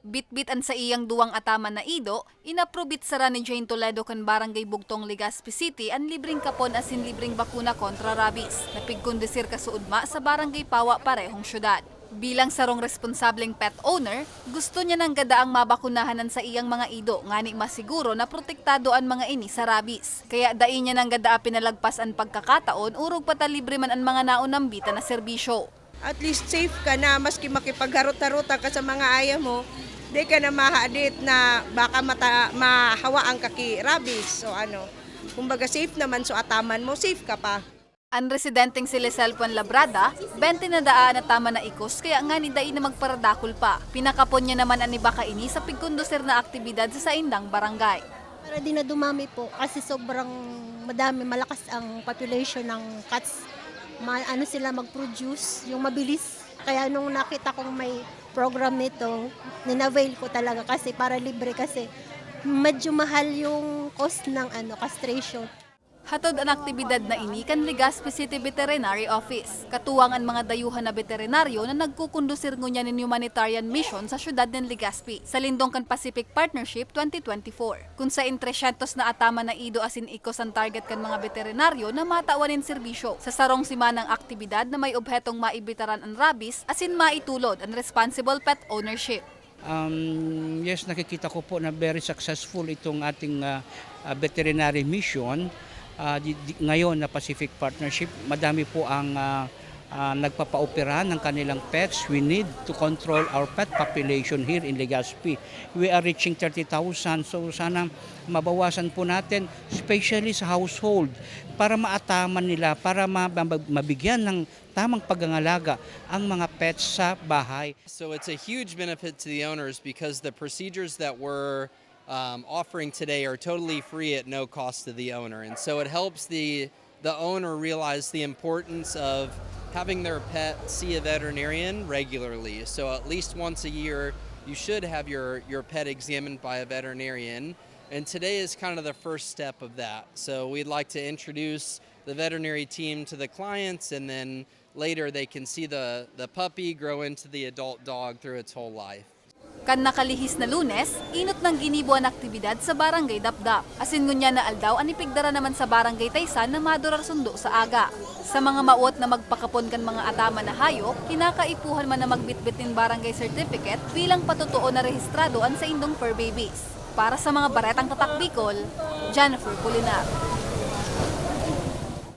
Bitbitan sa iyang duwang ataman na ido, inaprobit sara ni Jane Toledo kan Barangay Bugtong, Legazpi City ang libreng kapon asin libreng bakuna kontra rabies. Napigkondisir kasuudma sa Barangay Pawa parehong syudad. Bilang sarong responsableng pet owner, gusto niya ng gadaang mabakunahanan sa iyang mga ido ngani masiguro na protektado ang mga ini sa rabies. Kaya dain niya ng gadaa pinalagpas ang pagkakataon urog patalibre man ang mga naunambita na serbisyo. At least safe ka na maski makipagharot-haruta ka sa mga aya mo di ka na mahadit na baka mata, mahawa ang kaki rabies o ano kumbaga safe naman so ataman mo safe ka pa Ang residenteng si Lisel Puan Labrada, 20 na daan na tama na ikos kaya nga ni Dai na magparadakol pa. Pinakapon niya naman ang ibaka ini sa pigkondusir na aktibidad sa Saindang Barangay. Para di na dumami po kasi sobrang madami, malakas ang population ng cats. Ma, ano sila mag-produce, yung mabilis. Kaya nung nakita kong may program nito, ninavail ko talaga kasi para libre kasi medyo mahal yung cost ng ano castration. Hatod ang aktibidad na ini kan Legazpi City Veterinary Office. Katuwang ang mga dayuhan na veterinaryo na nagkukundusir ngunya ng humanitarian mission sa syudad ng Legazpi sa Lindong kan Pacific Partnership 2024. Kung sa 300 na atama na ido asin ikos ang target kan mga veterinaryo na matawanin serbisyo sa sarong simanang aktibidad na may obhetong maibitaran ang rabies asin maitulod ang responsible pet ownership. Um, yes, nakikita ko po na very successful itong ating uh, veterinary mission. Di- ngayon na Pacific Partnership, madami po ang uh, uh, nagpapaopera ng kanilang pets. We need to control our pet population here in Legazpi. We are reaching 30,000 so sana mabawasan po natin, especially sa household, para maataman nila, para mab- mabigyan ng tamang pagangalaga ang mga pets sa bahay. So it's a huge benefit to the owners because the procedures that we're um, offering today are totally free at no cost to the owner, and so it helps the the owner realize the importance of having their pet see a veterinarian regularly. So at least once a year, you should have your your pet examined by a veterinarian. And today is kind of the first step of that. So we'd like to introduce the veterinary team to the clients, and then later they can see the, the puppy grow into the adult dog through its whole life. Kan nakalihis na lunes, inot ng ginibo ang aktibidad sa Barangay Dapdap. Asin ngunya na aldaw ang ipigdara naman sa Barangay Taysan na madurar sundo sa aga. Sa mga mauot na magpakapon kan mga atama na hayop, kinakaipuhan man na magbitbitin barangay certificate bilang patutuo na rehistrado ang sa indong fur babies. Para sa mga baretang tatak Bicol, Jennifer Pulinar.